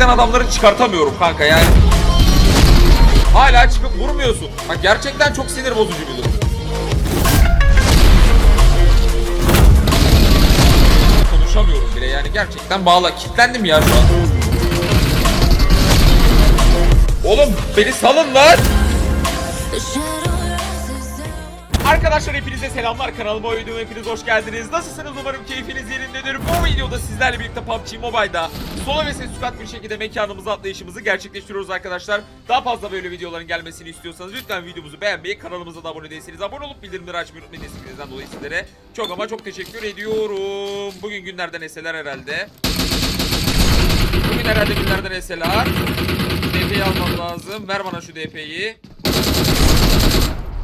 delikten adamları çıkartamıyorum kanka yani. Hala çıkıp vurmuyorsun. Bak gerçekten çok sinir bozucu bir durum. Konuşamıyorum bile yani gerçekten bağla. Kitlendim ya şu an. Oğlum beni salın lan. Arkadaşlar hepinize selamlar kanalıma uyduğum hepiniz hoş geldiniz. Nasılsınız umarım keyfiniz yerindedir. Bu videoda sizlerle birlikte PUBG Mobile'da solo ve ses bir şekilde mekanımıza atlayışımızı gerçekleştiriyoruz arkadaşlar. Daha fazla böyle videoların gelmesini istiyorsanız lütfen videomuzu beğenmeyi, kanalımıza da abone değilseniz abone olup bildirimleri açmayı unutmayın desteklerinizden dolayı sizlere çok ama çok teşekkür ediyorum. Bugün günlerden eseler herhalde. Bugün herhalde günlerden eseler. DP'yi almam lazım. Ver bana şu DP'yi.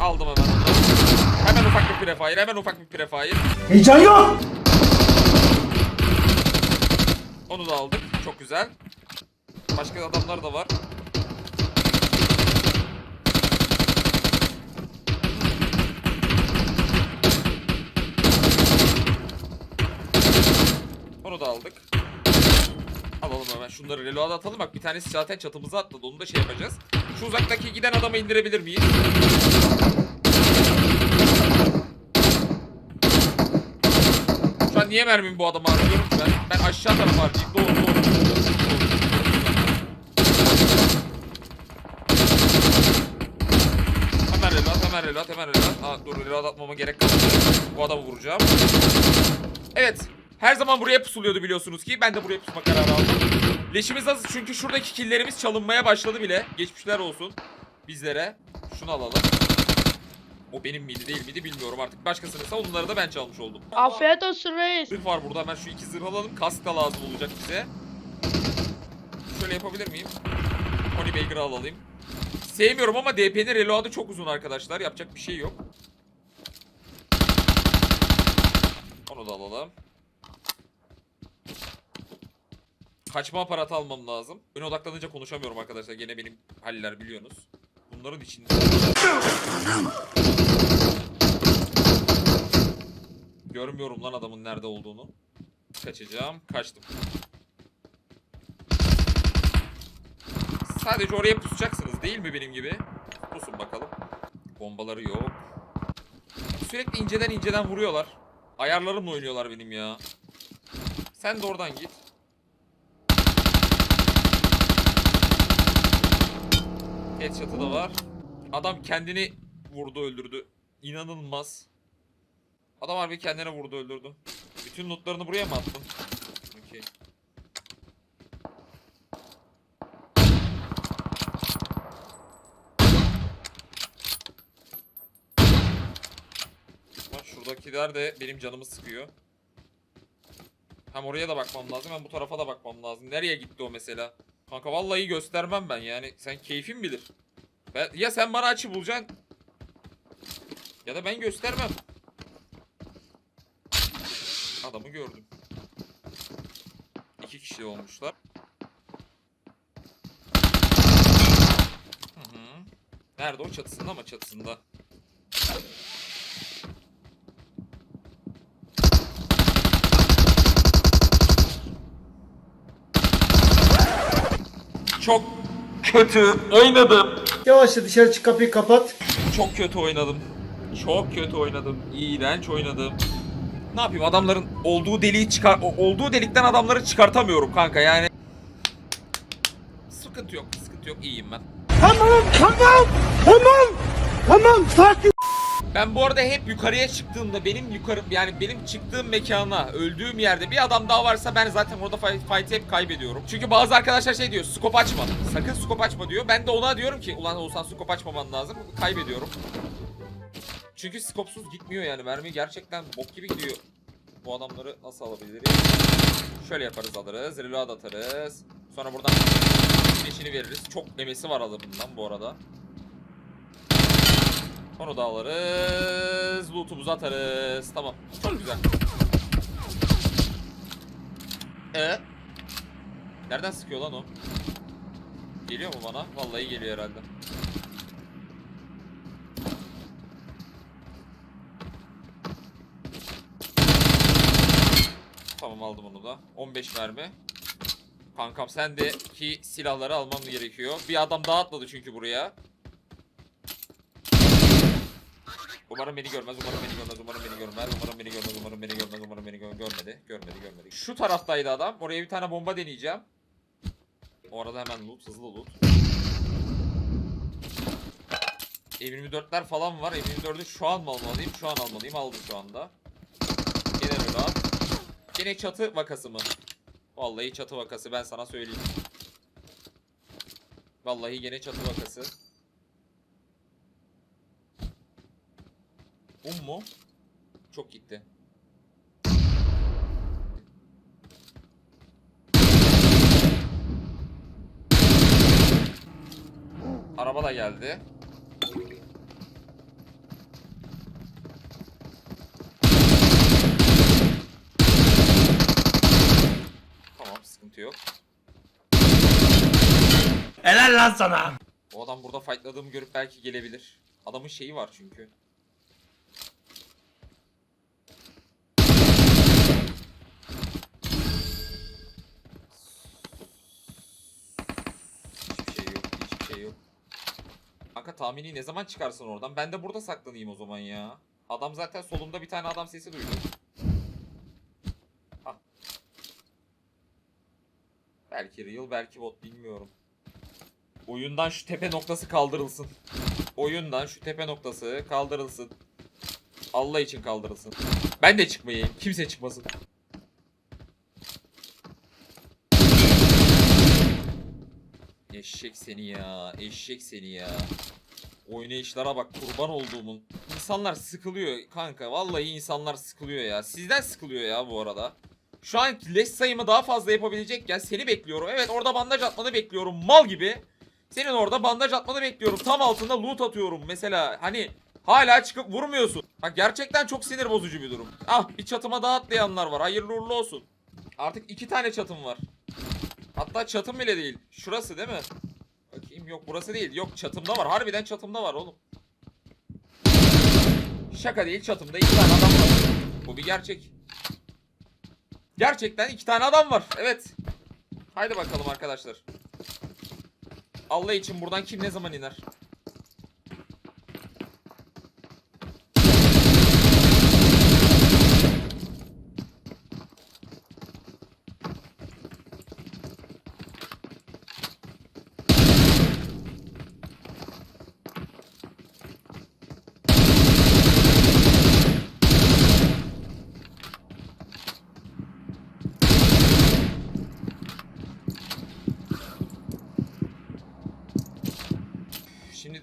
Aldım. Hemen ufak bir prefire, hemen ufak bir prefire. Heyecan yok. Onu da aldık. Çok güzel. Başka adamlar da var. Onu da aldık. Alalım hemen şunları reload'a atalım. Bak bir tanesi zaten çatımıza atladı. Onu da şey yapacağız. Şu uzaktaki giden adamı indirebilir miyiz? An niye mermimi bu adama harcıyorum ben? Ben aşağı tarafa harcayayım. Doğru doğru. Hemen reload, hemen reload, hemen reload. Aa, dur reload atmama gerek kalmadı. Bu adamı vuracağım. Evet. Her zaman buraya pusuluyordu biliyorsunuz ki. Ben de buraya pusma kararı aldım. Leşimiz az çünkü şuradaki killerimiz çalınmaya başladı bile. Geçmişler olsun bizlere. Şunu alalım. O benim miydi değil miydi bilmiyorum artık. Başkasınınsa onları da ben çalmış oldum. Afiyet olsun reis. Zırh var burada. Hemen şu iki zırh alalım. Kask da lazım olacak bize. Şöyle yapabilir miyim? Honey Baker'ı alayım. Sevmiyorum ama DP'nin reload'ı çok uzun arkadaşlar. Yapacak bir şey yok. Onu da alalım. Kaçma aparatı almam lazım. Öne odaklanınca konuşamıyorum arkadaşlar. Gene benim haller biliyorsunuz. Bunların içinde... Görmüyorum lan adamın nerede olduğunu. Kaçacağım. Kaçtım. Sadece oraya pusacaksınız değil mi benim gibi? Pusun bakalım. Bombaları yok. Sürekli inceden inceden vuruyorlar. Ayarlarımla oynuyorlar benim ya. Sen de oradan git. Headshot'ı da var. Adam kendini vurdu öldürdü. İnanılmaz. Adam harbi kendine vurdu öldürdü. Bütün lootlarını buraya mı attın? Okey. Şuradakiler de benim canımı sıkıyor. Hem oraya da bakmam lazım hem bu tarafa da bakmam lazım. Nereye gitti o mesela? Kanka vallahi göstermem ben yani. Sen keyfin bilir. Ben, ya sen bana açı bulacaksın. Ya da ben göstermem. Adamı gördüm. İki kişi olmuşlar. Hı hı. Nerede o çatısında mı çatısında? Çok kötü oynadım. Yavaşça dışarı çık kapıyı kapat. Çok kötü oynadım. Çok kötü oynadım. İğrenç oynadım. Ne yapayım adamların olduğu deliği çıkar olduğu delikten adamları çıkartamıyorum kanka yani. Sıkıntı yok, sıkıntı yok. İyiyim ben. Tamam tamam tamam tamam sakin. Ben bu arada hep yukarıya çıktığımda benim yukarı yani benim çıktığım mekana öldüğüm yerde bir adam daha varsa ben zaten orada fight, fight'i hep kaybediyorum. Çünkü bazı arkadaşlar şey diyor skop açma. Sakın skop açma diyor. Ben de ona diyorum ki ulan Oğuzhan skop açmaman lazım. Kaybediyorum. Çünkü skopsuz gitmiyor yani. Mermi gerçekten bok gibi gidiyor. Bu adamları nasıl alabiliriz? Şöyle yaparız alırız. Reload atarız. Sonra buradan peşini veririz. Çok emesi var alımından bu arada. Onu da alırız. Loot'umuzu atarız. Tamam. Çok güzel. Ee? Nereden sıkıyor lan o? Geliyor mu bana? Vallahi geliyor herhalde. Tamam aldım onu da. 15 mermi. Kankam sen de ki silahları almam gerekiyor. Bir adam daha atladı çünkü buraya. Umarım beni görmez, umarım beni görmez, umarım beni görmez, umarım beni görmez, umarım beni görmez, umarım beni gö- görmedi. Görmedi, görmedi. Şu taraftaydı adam. Oraya bir tane bomba deneyeceğim. O arada hemen loot, hızlı loot. M24'ler falan var. M24'ü şu an mı almalıyım? Şu an almalıyım. Aldım şu anda. Gene öyle abi. Gene çatı vakası mı? Vallahi çatı vakası ben sana söyleyeyim. Vallahi gene çatı vakası. Um mu? Çok gitti. Araba da geldi. Tamam sıkıntı yok. Helal lan sana. O adam burada fightladığımı görüp belki gelebilir. Adamın şeyi var çünkü. Hiçbir şey yok, hiçbir şey yok. Kanka tahmini ne zaman çıkarsın oradan? Ben de burada saklanayım o zaman ya. Adam zaten solumda bir tane adam sesi duydu. Belki real, belki bot bilmiyorum. Oyundan şu tepe noktası kaldırılsın. Oyundan şu tepe noktası kaldırılsın. Allah için kaldırılsın. Ben de çıkmayayım. Kimse çıkmasın. Eşek seni ya. Eşek seni ya. Oynayışlara bak kurban olduğumun. İnsanlar sıkılıyor kanka. Vallahi insanlar sıkılıyor ya. Sizden sıkılıyor ya bu arada. Şu an leş sayımı daha fazla yapabilecekken seni bekliyorum. Evet orada bandaj atmanı bekliyorum mal gibi. Senin orada bandaj atmanı bekliyorum. Tam altında loot atıyorum mesela. Hani hala çıkıp vurmuyorsun. Bak gerçekten çok sinir bozucu bir durum. Ah bir çatıma daha atlayanlar var. Hayırlı uğurlu olsun. Artık iki tane çatım var. Hatta çatım bile değil. Şurası değil mi? Bakayım yok burası değil. Yok çatımda var. Harbiden çatımda var oğlum. Şaka değil çatımda iki tane adam var. Bu bir gerçek. Gerçekten iki tane adam var. Evet. Haydi bakalım arkadaşlar. Allah için buradan kim ne zaman iner?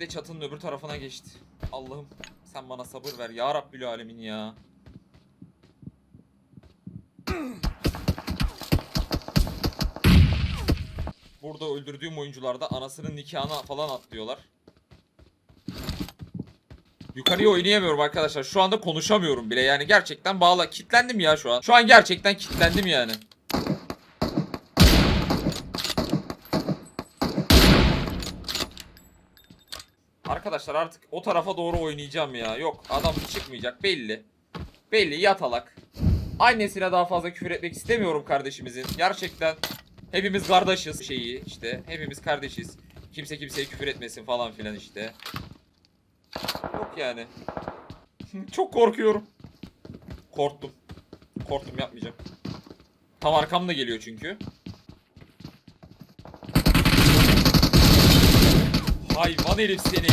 Şimdi de çatının öbür tarafına geçti. Allah'ım sen bana sabır ver ya Rabbül Alemin ya. Burada öldürdüğüm oyuncular da anasının nikahına falan atlıyorlar. Yukarıya oynayamıyorum arkadaşlar. Şu anda konuşamıyorum bile. Yani gerçekten bağla. Kitlendim ya şu an. Şu an gerçekten kitlendim yani. Arkadaşlar artık o tarafa doğru oynayacağım ya. Yok adam çıkmayacak belli. Belli yatalak. Annesine daha fazla küfür etmek istemiyorum kardeşimizin. Gerçekten hepimiz kardeşiz şeyi işte. Hepimiz kardeşiz. Kimse kimseye küfür etmesin falan filan işte. Yok yani. Çok korkuyorum. Korktum. Korktum yapmayacağım. Tam arkamda geliyor çünkü. Hayvan herif seni.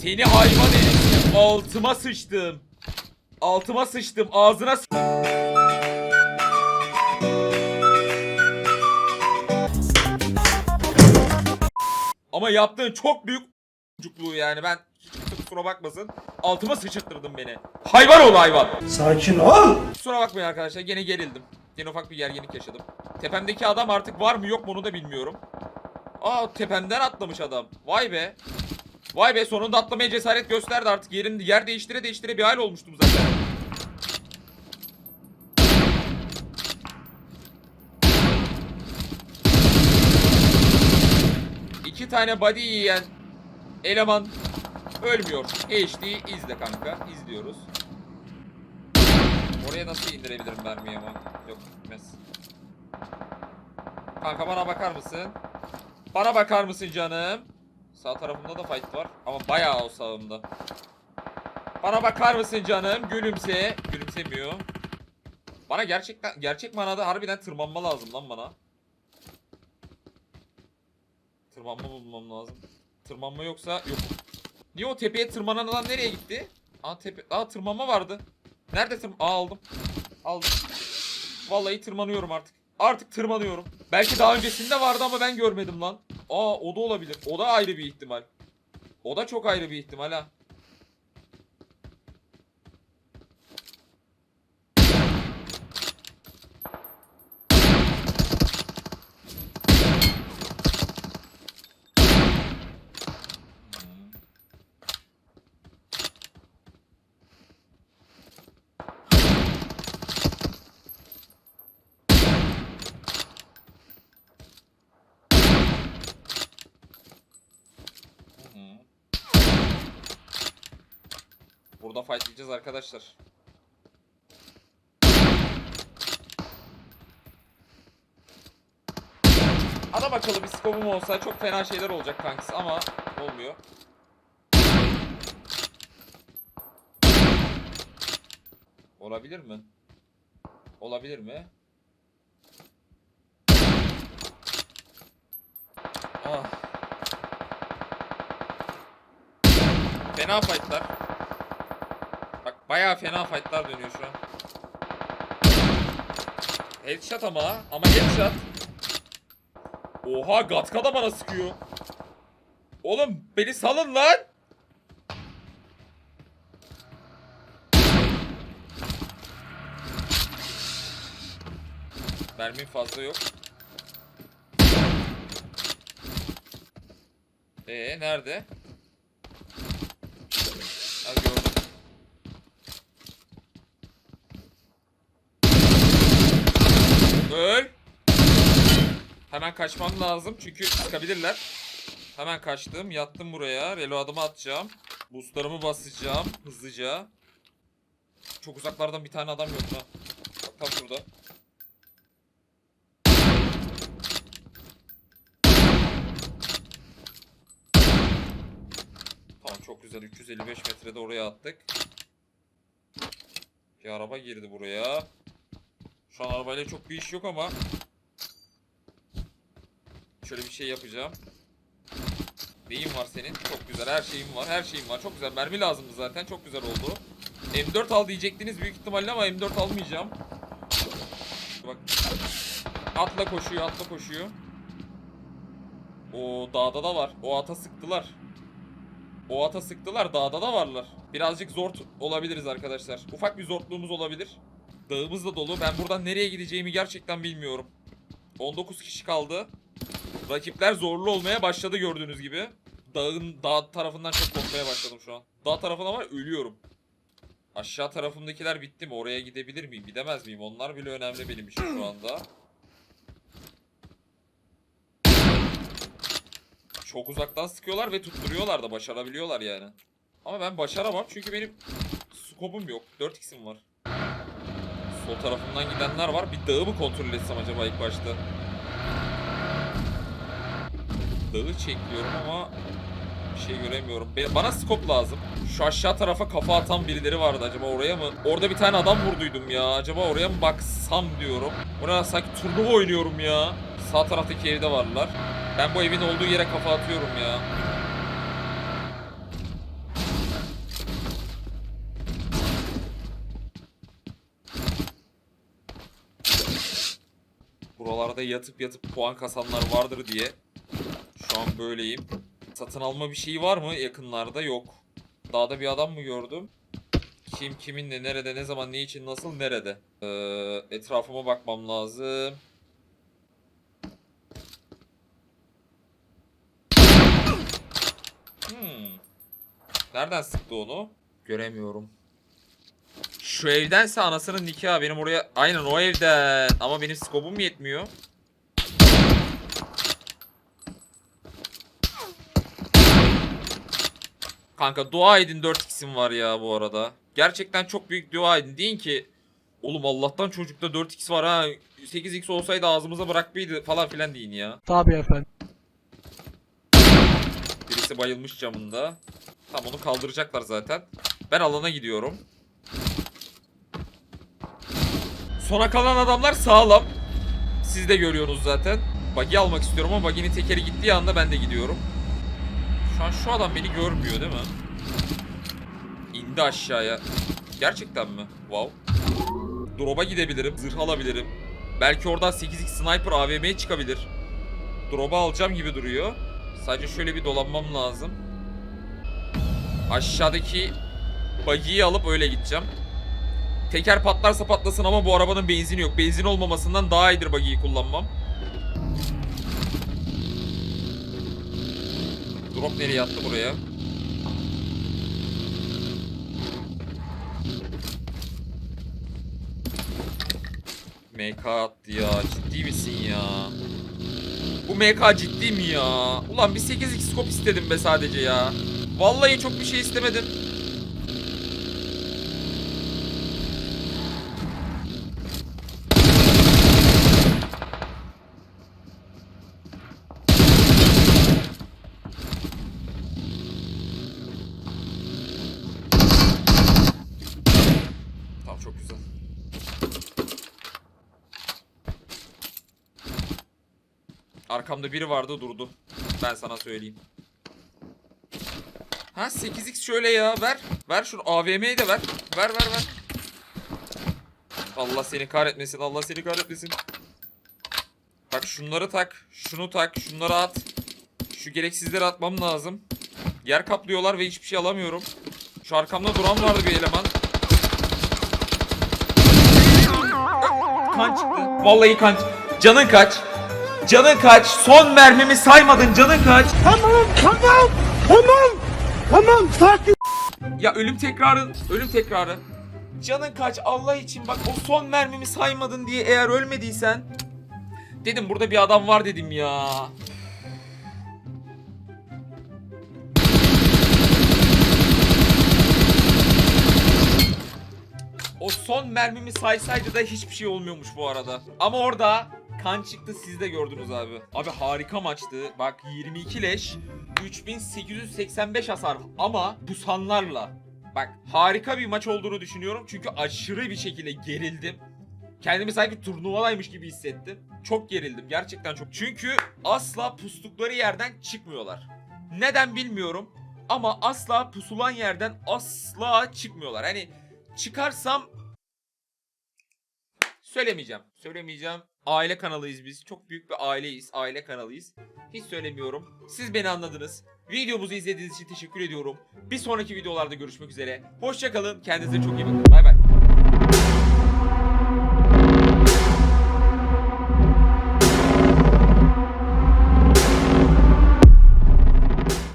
Seni hayvan herif. Altıma sıçtım. Altıma sıçtım. Ağzına s- Ama yaptığın çok büyük çocukluğu yani ben kusura bakmasın. Altıma sıçırttırdın beni. Hayvan ol hayvan. Sakin ol. Kusura bakmayın arkadaşlar gene gerildim. Gene ufak bir gerginlik yaşadım. Tepemdeki adam artık var mı yok mu onu da bilmiyorum. Aa tepemden atlamış adam. Vay be. Vay be sonunda atlamaya cesaret gösterdi artık yerin yer değiştire değiştire bir hal olmuştum zaten. İki tane body yiyen eleman ölmüyor. HD izle kanka. izliyoruz. Oraya nasıl indirebilirim mermiyi ama? Yok gitmez. Kanka bana bakar mısın? Bana bakar mısın canım? Sağ tarafımda da fight var. Ama bayağı o sağımda. Bana bakar mısın canım? Gülümse. Gülümsemiyor. Bana gerçekten gerçek manada harbiden tırmanma lazım lan bana. Tırmanma bulmam lazım. Tırmanma yoksa yok. Niye o tepeye tırmanan adam nereye gitti? Aa tepe Aa tırmanma vardı. Nerede tırm Aa aldım. Aldım. Vallahi tırmanıyorum artık. Artık tırmanıyorum. Belki daha öncesinde vardı ama ben görmedim lan. Aa o da olabilir. O da ayrı bir ihtimal. O da çok ayrı bir ihtimal ha. Hı hı. Burada fightlayacağız arkadaşlar. Adam akıllı bir skopum olsa çok fena şeyler olacak kankası ama olmuyor. Olabilir mi? Olabilir mi? Ah. Fena fightlar. Bayağı fena fightlar dönüyor şu an. Headshot ama ama headshot. Oha Gatka da bana sıkıyor. Oğlum beni salın lan. Mermim fazla yok. Ee nerede? Ha gördüm. Öl. Hemen kaçmam lazım çünkü sıkabilirler. Hemen kaçtım. Yattım buraya. Relo adımı atacağım. Boostlarımı basacağım hızlıca. Çok uzaklardan bir tane adam yok ha. Bak şurada. Tamam çok güzel. 355 metrede oraya attık. Bir araba girdi buraya. Şu an arabayla çok bir iş yok ama Şöyle bir şey yapacağım. Neyin var senin? Çok güzel. Her şeyim var. Her şeyim var. Çok güzel. Mermi lazımdı zaten. Çok güzel oldu. M4 al diyecektiniz büyük ihtimalle ama M4 almayacağım. Bak. Atla koşuyor. Atla koşuyor. O dağda da var. O ata sıktılar. O ata sıktılar. Dağda da varlar. Birazcık zor t- olabiliriz arkadaşlar. Ufak bir zorluğumuz olabilir. Dağımız da dolu. Ben buradan nereye gideceğimi gerçekten bilmiyorum. 19 kişi kaldı. Rakipler zorlu olmaya başladı gördüğünüz gibi. Dağın dağ tarafından çok korkmaya başladım şu an. Dağ tarafına var ölüyorum. Aşağı tarafımdakiler bitti mi? Oraya gidebilir miyim? Gidemez miyim? Onlar bile önemli benim için şu anda. Çok uzaktan sıkıyorlar ve tutturuyorlar da başarabiliyorlar yani. Ama ben başaramam çünkü benim skopum yok. 4x'im var. Sol tarafımdan gidenler var. Bir dağı mı kontrol etsem acaba ilk başta? Dağı çekiyorum ama bir şey göremiyorum. Bana skop lazım. Şu aşağı tarafa kafa atan birileri vardı acaba oraya mı? Orada bir tane adam vurduydum ya. Acaba oraya mı baksam diyorum. Oraya sanki turnuva oynuyorum ya. Sağ taraftaki evde varlar. Ben bu evin olduğu yere kafa atıyorum ya. Buralarda yatıp yatıp puan kasanlar vardır diye şu an böyleyim. Satın alma bir şey var mı yakınlarda? Yok. Dağda bir adam mı gördüm? Kim kiminle nerede ne zaman ne için nasıl nerede? Ee, etrafıma bakmam lazım. Hmm. Nereden sıktı onu? Göremiyorum. Şu evdense anasının nikahı benim oraya aynen o evden ama benim skobum yetmiyor. Kanka dua edin 4x'im var ya bu arada. Gerçekten çok büyük dua edin. Deyin ki Oğlum Allah'tan çocukta 4x var ha. 8x olsaydı ağzımıza bırakmaydı falan filan deyin ya. Tabii efendim. Birisi bayılmış camında. Tam onu kaldıracaklar zaten. Ben alana gidiyorum. Sona kalan adamlar sağlam. Siz de görüyorsunuz zaten. Buggy almak istiyorum ama buggy'nin tekeri gittiği anda ben de gidiyorum. Şu an şu adam beni görmüyor değil mi? İndi aşağıya. Gerçekten mi? Wow. Drop'a gidebilirim. Zırh alabilirim. Belki oradan 8x sniper AVM'ye çıkabilir. Drop'u alacağım gibi duruyor. Sadece şöyle bir dolanmam lazım. Aşağıdaki buggy'yi alıp öyle gideceğim. Teker patlarsa patlasın ama bu arabanın benzini yok. Benzin olmamasından daha iyidir buggy'yi kullanmam. Drop nereye attı buraya? MK attı ya. Ciddi misin ya? Bu MK ciddi mi ya? Ulan bir 8x scope istedim be sadece ya. Vallahi çok bir şey istemedim. Tamam çok güzel. Arkamda biri vardı durdu. Ben sana söyleyeyim. Ha 8x şöyle ya ver. Ver şunu AVM'yi de ver. Ver ver ver. Allah seni kahretmesin. Allah seni kahretmesin. Bak şunları tak. Şunu tak. Şunları at. Şu gereksizleri atmam lazım. Yer kaplıyorlar ve hiçbir şey alamıyorum. Şu arkamda duran vardı bir eleman. Kan çıktı. Vallahi kan Canın kaç? Canın kaç? Son mermimi saymadın canın kaç? Tamam tamam tamam tamam sakin. Ya ölüm tekrarı, ölüm tekrarı. Canın kaç Allah için bak o son mermimi saymadın diye eğer ölmediysen. Dedim burada bir adam var dedim ya. O son mermimi saysaydı da hiçbir şey olmuyormuş bu arada. Ama orada kan çıktı siz de gördünüz abi. Abi harika maçtı. Bak 22 leş, 3885 hasar ama bu. Bak harika bir maç olduğunu düşünüyorum. Çünkü aşırı bir şekilde gerildim. Kendimi sanki turnuvadaymış gibi hissettim. Çok gerildim gerçekten çok. Çünkü asla pustukları yerden çıkmıyorlar. Neden bilmiyorum ama asla pusulan yerden asla çıkmıyorlar. Hani çıkarsam söylemeyeceğim. Söylemeyeceğim. Aile kanalıyız biz. Çok büyük bir aileyiz. Aile kanalıyız. Hiç söylemiyorum. Siz beni anladınız. Videomuzu izlediğiniz için teşekkür ediyorum. Bir sonraki videolarda görüşmek üzere. Hoşçakalın. Kendinize çok iyi bakın. Bay bay.